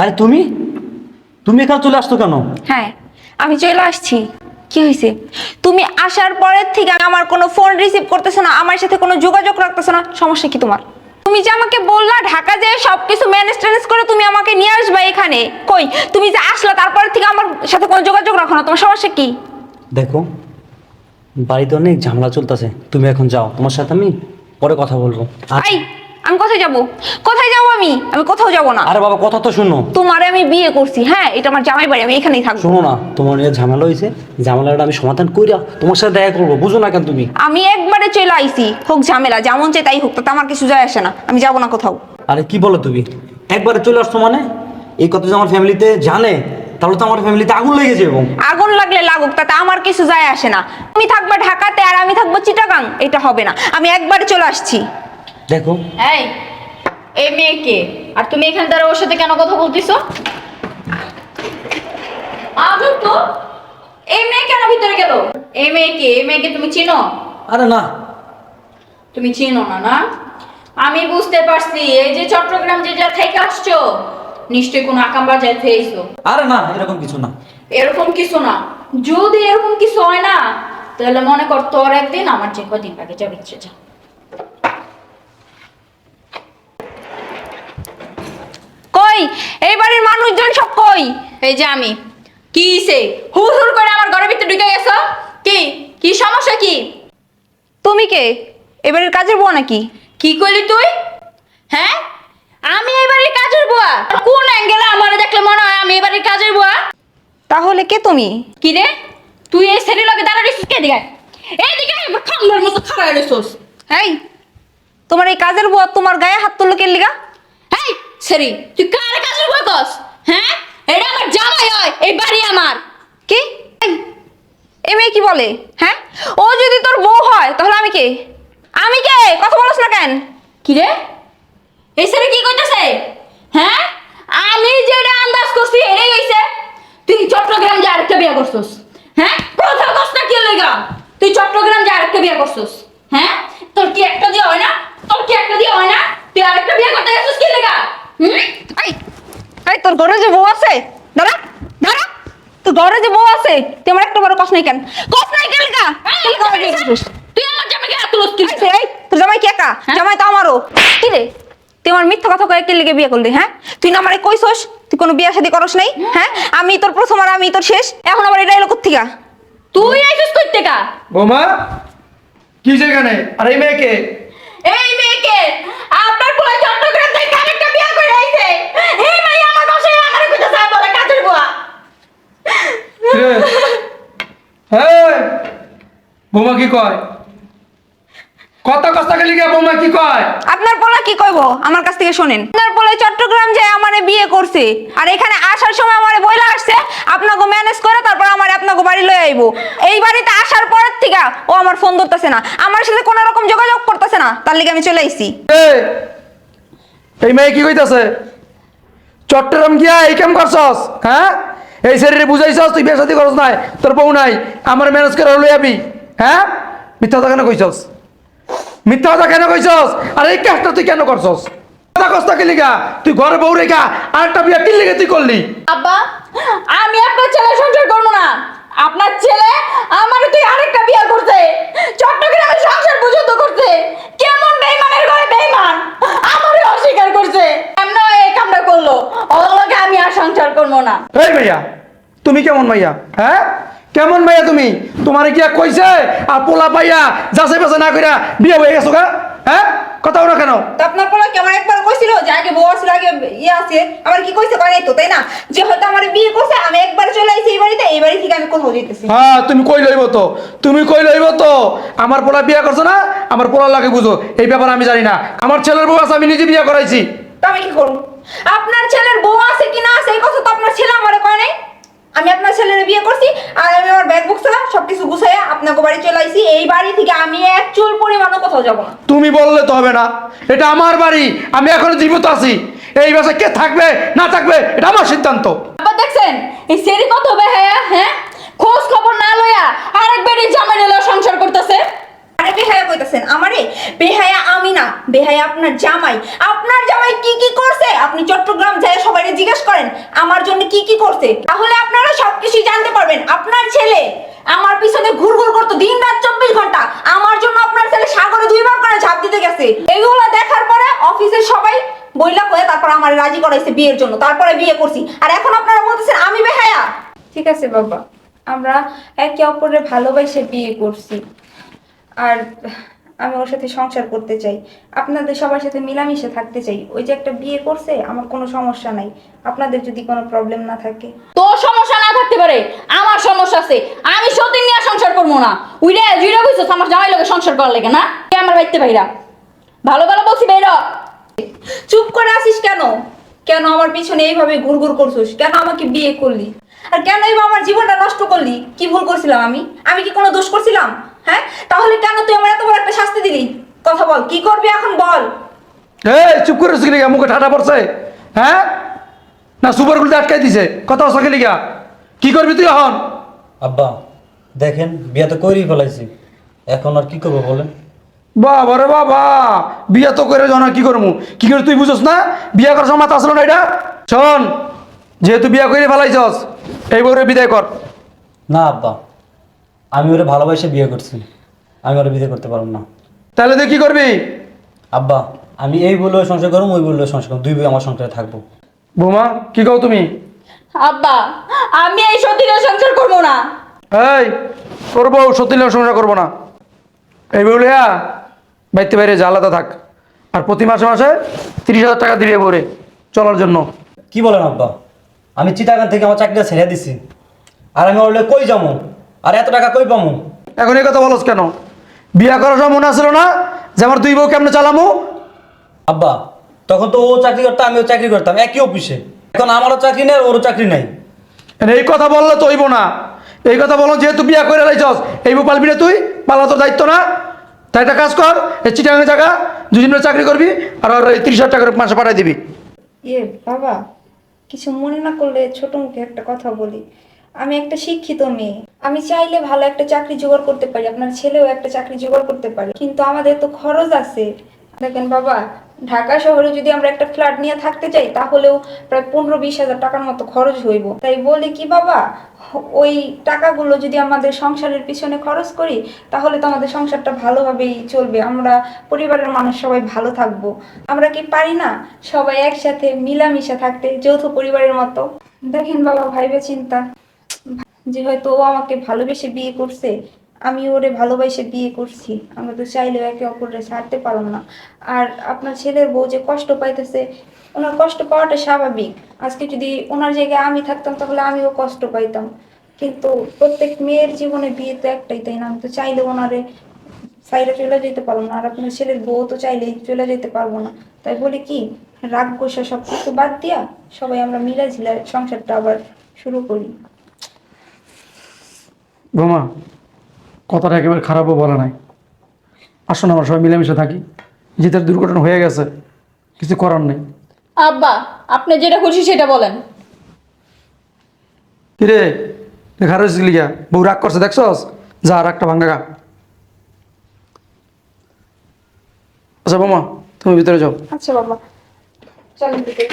আরে তুমি? তুমি এখানে চলে আসতো কেন? হ্যাঁ আমি চলে আসছি। কি হয়েছে? তুমি আসার পরের থেকে আমার কোনো ফোন রিসিভ করতেছো না আমার সাথে কোনো যোগাযোগ রাখতেছো না সমস্যা কি তোমার? তুমি যে আমাকে বললা ঢাকা যেয়ে সবকিছু ম্যানেজ ট্যানেজ করে তুমি আমাকে নিয়ে আসবা এখানে কই? তুমি যে আসলা তারপর থেকে আমার সাথে কোনো যোগাযোগ রাখো না তোমার সমস্যা কি? দেখো বাড়িতে অনেক ঝামেলা চলতেছে তুমি এখন যাও তোমার সাথে আমি পরে কথা বলব। আই আমি কোথায় যাব? কোথায় যাব আমি? আমি কোথাও যাব না। আরে বাবা কথা তো শুনো। তোমারে আমি বিয়ে করছি হ্যাঁ? এটা আমার জামাই বাড়ি আমি এখানেই থাকব। শোনো না তোমার এই ঝামেলা হয়েছে ঝামেলাটা আমি সমাধান কইরা তোমার সাথে দেখা করব বুঝো না কেন তুমি? আমি একবারে চলে আইছি হোক ঝামেলা যেমন চাই তাই হোক তাতে আমার কিছু যায় আসে না আমি যাব না কোথাও। আরে কি বলো তুমি? একবারে চলে আসছো মানে? এই কথা যে আমার ফ্যামিলিতে জানে তাহলে তো আমার ফ্যামিলিতে আগুন লেগে যাবে আগুন লাগলে লাগুক তাতে আমার কিছু যায় আসে না। তুমি থাকবে ঢাকাতে আর আমি থাকব চিটাগাং এটা হবে না। আমি একবারে চলে আসছি। দেখো। এই এই মেয়েকে আর তুমি এখানে দাঁড়া ওর সাথে কেন কথা বলতেছো? আজব তো এই মেয়ে কেন ভিতরে গেল? এই মেয়েকে এই মেয়েকে তুমি চিনো? আরে না। তুমি চিনো না না? আমি বুঝতে পারছি এই যে চট্টগ্রাম যে যা থেকে আসছো নিশ্চয়ই কোনো আকাম বাজায় থেয়েছো। আরে না এরকম কিছু না। এরকম কিছু না। যদি এরকম কিছু হয় না তাহলে মনে কর তোর একদিন আমার যে কদিন আগে যাবে ইচ্ছে যা কই এই বাড়ির মানুষজন সব কই? এই যে আমি। কি সে হুর হুর করে আমার ঘরের ভিতরে ঢুকে গেছো? কি? কি সমস্যা কি? তুমি কে? এবারের কাজের বউ নাকি? কি করলি তুই? হ্যাঁ? আমি এবারে কাজের বুয়া কোন অ্যাঙ্গেলে আমার দেখলে মনে হয় আমি এবারে কাজের বুয়া তাহলে কে তুমি? কি রে? তুই এই সেরি লগে দাঁড়া কে দিকে এইদিকে খামলার মতো খাড়া রইছিস। এই তোমার এই কাজের বউ তোমার গায়ে হাত তুললো কে লিগা? সেরি তুই কার কাজের বুয়া কস হ্যাঁ? এটা আমার জামাই হয় এই বাড়ি আমার। কি? এ মেয়ে কি বলে? হ্যাঁ? ও যদি তোর বউ হয় তাহলে আমি কে? আমি কে? কথা বলছ না কেন? কি রে? এই সেরি কি কইতাছে হ্যাঁ? আমি যেটা আন্দাজ করছি এটাই হইছে তুই চট্টগ্রাম যে আরেকটা বিয়ে করছস। হ্যাঁ? কথা কস না কি লেগা তুই চট্টগ্রাম যে আরেকটা বিয়ে করছস। হ্যাঁ? তোর কি একটা দিয়ে হয় না তোর কি একটা দিয়ে হয় না তুই আরেকটা বিয়ে করতে গেছিস কি লেগা হুম? এই এই তোর ঘরে যে বউ আছে? দাঁড়া দাঁড়া। তোর ঘরে যে বউ আছে তুই আমার একটা বড় কষ্ট নাই কেন? কষ্ট নাই কেন তুই আমার জামাইকে হাত তুলস এই সে, এই, তোর জামাই কে একা? হ্যাঁ? জামাই তো আমারও। কি রে? তুই আমার মিথ্যা কথা কয়ে কে লিগে বিয়ে করলি হ্যাঁ? তুই না আমারে কইছস তুই কোনো বিয়ে শাদী করস নাই হ্যাঁ? আমি তোর প্রথম আর আমি তোর শেষ। এখন আবার এটা এলো কোথেকা তুই আইছিস কইতে কা বৌমা কি যেখানে আর এই মেয়েকে? এই মেয়েকে আপনার পুরো চট্টগ্রাম থেকে আরেকটা বিয়ে করে আইছে এই মেয়ে আমার বাসায় আমার কইতাছে বলে কাজের বুয়া রে হ্যাঁ বৌমা কি কয়? কথা কথা গেলি গিয়া বৌমা কি কয়? আপনার পোলা কি কইব? আমার কাছ থেকে শোনেন। আপনার পোলা চট্টগ্রাম যায় আমারে বিয়ে করছে আর এখানে আসার সময় আমারে বইলা আসছে আপনাকে ম্যানেজ করে তারপর আমার আপনাকে বাড়ি লয়ে আইবো। এই বাড়িতে আসার পরের থেকে ও আমার ফোন ধরতেছে না। আমার সাথে কোনো রকম যোগাযোগ করতেছে না। তার লিগে আমি চলে আইছি। এ, এই মেয়ে কি কইতাছে? চট্টগ্রাম গিয়া এই কাম করছস? হ্যাঁ? এই শরীরে বুঝাইছস তুই বেসাদি করস নাই তোর বউ নাই আমার ম্যানেজ করে লই আবি। হ্যাঁ? মিথ্যা কথা কেন কইছস? মিথ্যা কথা কেন কইছস? আর এই কাজটা তুই কেন করছস? কথা কস্তা কি লিগা তুই ঘরে বউ রেখা আরেকটা বিয়া কি লিগে তুই করলি? আব্বা আমি আপনার ছেলে সংসার করব না। আপনার ছেলে আমার তুই আরেকটা বিয়ে করছে চট্টগ্রামে সংসার পর্যন্ত করছে কেমন বেইমানের ঘরে বেইমান? আমারই অস্বীকার করছে। এমন এই কামটা করল? ওর লগে আমি আর সংসার করব না। এই ভাইয়া তুমি কেমন ভাইয়া? হ্যাঁ? কেমন ভাইয়া তুমি? তোমার কি কইছে? আর পোলা পাইয়া যাচাই বাছাই না কইরা বিয়ে হয়ে গেছো গা? হ্যাঁ? কথা বলো কেন? আপনার পোলা কি আমার একবার কইছিল যে আগে বউ আসলে আগে ইয়ে আছে? আমার কি কইছে কয় তো তাই না? যে হয়তো আমার বিয়ে করছে আমি একবার চলে আইছি এই বাড়িতে এই বাড়ি থেকে আমি কোথাও যেতেছি হ্যাঁ তুমি কই লইব তো? তুমি কই লইব তো? আমার পোলা বিয়ে করছ না আমার পোলা লাগে বুঝো। এই ব্যাপার আমি জানি না। আমার ছেলের বউ আছে আমি নিজে বিয়ে করাইছি। তো আমি কি করব? আপনার ছেলের বউ আছে কি না আছে এই কথা তো আপনার ছেলে আমারে কয় নাই? আমি আপনার ছেলের বিয়ে করছি আর আমি আমার ব্যাগ বুক ছাড়া সবকিছু গুছাইয়া আপনাকে বাড়ি চলে আইছি। এই বাড়ি থেকে আমি এক চুল পরিমাণও কোথাও যাব না। তুমি বললে তো হবে না। এটা আমার বাড়ি আমি এখনও জীবিত আছি। এই বাসায় কে থাকবে না থাকবে এটা আমার সিদ্ধান্ত। আবার দেখছেন এই সেরি কত বেহায়া হ্যাঁ? খোঁজ খবর না লইয়া আরেক বেড়ি জামাই লইয়া সংসার করতেছে। আরে বেহায়া কইতাছেন, আমারে? বেহায়া আমি না, বেহায়া আপনার জামাই। আপনার জামাই কি কি করছে? আপনি চট্টগ্রাম যায় সবাইকে জিজ্ঞেস করেন, আমার জন্য কি কি করছে? তাহলে আপনারা সবকিছু জানতে পারবেন, আপনার ছেলে আমার পিছনে ঘুরঘুর করতো দিন রাত চব্বিশ ঘণ্টা, আমার জন্য আপনার ছেলে সাগরে দুইবার করে ঝাঁপ দিতে গেছে। এগুলো দেখার পরে অফিসের সবাই বইলা করে তারপর আমার রাজি করাইছে বিয়ের জন্য, তারপরে বিয়ে করছি। আর এখন আপনারা বলতেছেন, আমি বেহায়া। ঠিক আছে বাবা, আমরা একে অপরের ভালোবাসে বিয়ে করছি। আর আমি ওর সাথে সংসার করতে চাই। আপনাদের সবার সাথে মিলামিশে থাকতে চাই। ওই যে একটা বিয়ে করছে আমার কোনো সমস্যা নাই। আপনাদের যদি কোনো প্রবলেম না থাকে। তোর সমস্যা না থাকতে পারে। আমার সমস্যা আছে। আমি সতীন নিয়ে সংসার করব না। উইরে জুইরা বুঝছ আমার জামাই লোকে সংসার করার লাগে না? কে আমার বাড়িতে ভাইরা ভালো ভালো বলছি বাইরা। চুপ করে আসিস কেন? কেন আমার পিছনে এইভাবে ঘুরঘুর করছিস? কেন আমাকে বিয়ে করলি? আর কেন এইভাবে আমার জীবনটা নষ্ট করলি? কি ভুল করছিলাম আমি? আমি কি কোনো দোষ করছিলাম? হ্যাঁ? তাহলে কেন তুই আমার এত বড় একটা শাস্তি দিলি? কথা বল কি করবি এখন বল। এই চুপ করে রয়েছে লিগা মুখে ঠাটা পড়ছে। হ্যাঁ? না সুপারগুলোতে আটকাই দিছে। কথা হচ্ছে লিগা। কি করবি তুই এখন? আব্বা দেখেন বিয়া তো করেই ফেলাইছি। এখন আর কি করব বলেন? বাবা রে বাবা বিয়া তো করে জানা কি করব? কি করে তুই বুঝছ না? বিয়া করার সময় মাথা আসলো না এটা? শোন যেহেতু বিয়া করে ফেলাইছস এই বউরে বিদায় কর। না আব্বা। আমি ওরে ভালোবাসে বিয়ে করছি। আমি ওরে বিয়ে করতে পারব না। তাহলে তুই কি করবি? আব্বা আমি এই বললেও সংসার করব ওই বললেও সংসার করব দুই বই আমার সংসারে থাকব। বৌমা কি কও তুমি? আব্বা আমি এই সতীনের সংসার করব না। এই করব সত্যি সংসার করব না। এই বলে বাইতে বাইরে যা আলাদা থাক। আর প্রতি মাসে মাসে তিরিশ হাজার টাকা দিবি বরে চলার জন্য। কি বলেন আব্বা? আমি চিটাগান থেকে আমার চাকরিটা ছেড়ে দিছি। আর আমি ওরলে কই যাব? আর এত টাকা কই পামু? এখন এই কথা বলস কেন? বিয়া করার সময় মনে আসলো না যে আমার দুই বউ কেমনে চালামু? আব্বা তখন তো ও চাকরি করতাম আমিও চাকরি করতাম একই অফিসে। এখন আমারও চাকরি নেই আর ওরও চাকরি নাই। মানে এই কথা বললে তো হইব না। এই কথা বলো যেহেতু বিয়া করে লাইছস এই বউ পালবি না তুই? পালা তোর দায়িত্ব না। তাই একটা কাজ কর এই চিটাঙে জায়গা দুদিন চাকরি করবি আর ওর তিরিশ হাজার টাকা করে মাসে পাঠাই দিবি। ইয়ে বাবা কিছু মনে না করলে ছোট মুখে একটা কথা বলি। আমি একটা শিক্ষিত মেয়ে। আমি চাইলে ভালো একটা চাকরি জোগাড় করতে পারি, আপনার ছেলেও একটা চাকরি জোগাড় করতে পারে। কিন্তু আমাদের তো খরচ আছে। দেখেন বাবা, ঢাকা শহরে যদি আমরা একটা ফ্ল্যাট নিয়ে থাকতে চাই, তাহলেও প্রায় পনেরো বিশ হাজার টাকার মতো খরচ হইব। তাই বলি কি বাবা, ওই টাকাগুলো যদি আমাদের সংসারের পিছনে খরচ করি, তাহলে তো আমাদের সংসারটা ভালোভাবেই চলবে। আমরা পরিবারের মানুষ সবাই ভালো থাকব। আমরা কি পারি না সবাই একসাথে মিলামিশা থাকতে, যৌথ পরিবারের মতো? দেখেন বাবা, ভাইবে চিন্তা। যে হয়তো ও আমাকে ভালোবেসে বিয়ে করছে, আমি ওরে ভালোবাসে বিয়ে করছি। আমরা তো চাইলেও একে অপরের ছাড়তে পারলাম না। আর আপনার ছেলের বউ যে কষ্ট পাইতেছে, ওনার কষ্ট পাওয়াটা স্বাভাবিক। আজকে যদি ওনার জায়গায় আমি থাকতাম, তাহলে আমিও কষ্ট পাইতাম। কিন্তু প্রত্যেক মেয়ের জীবনে বিয়ে তো একটাই, তাই না? আমি তো চাইলে ওনারে সাইডে চলে যেতে পারব না। আর আপনার ছেলের বউ তো চাইলেই চলে যেতে পারব না। তাই বলি কি, রাগ গোসা সব কিছু বাদ দিয়া সবাই আমরা মিলা ঝিলা সংসারটা আবার শুরু করি। বৌমা কথাটা একেবারে খারাপও বলা নাই। আসুন আমরা সবাই মিলেমিশে থাকি। জিতের দুর্ঘটনা হয়ে গেছে কিছু করার নেই। আব্বা আপনি যেটা খুশি সেটা বলেন। কিরে দেখা রয়েছিস লিগা? বউ রাগ করছে দেখছস? যা রাগটা ভাঙ্গা গা। আচ্ছা বৌমা তুমি ভিতরে যাও। আচ্ছা বাবা চলেন ভিতরে।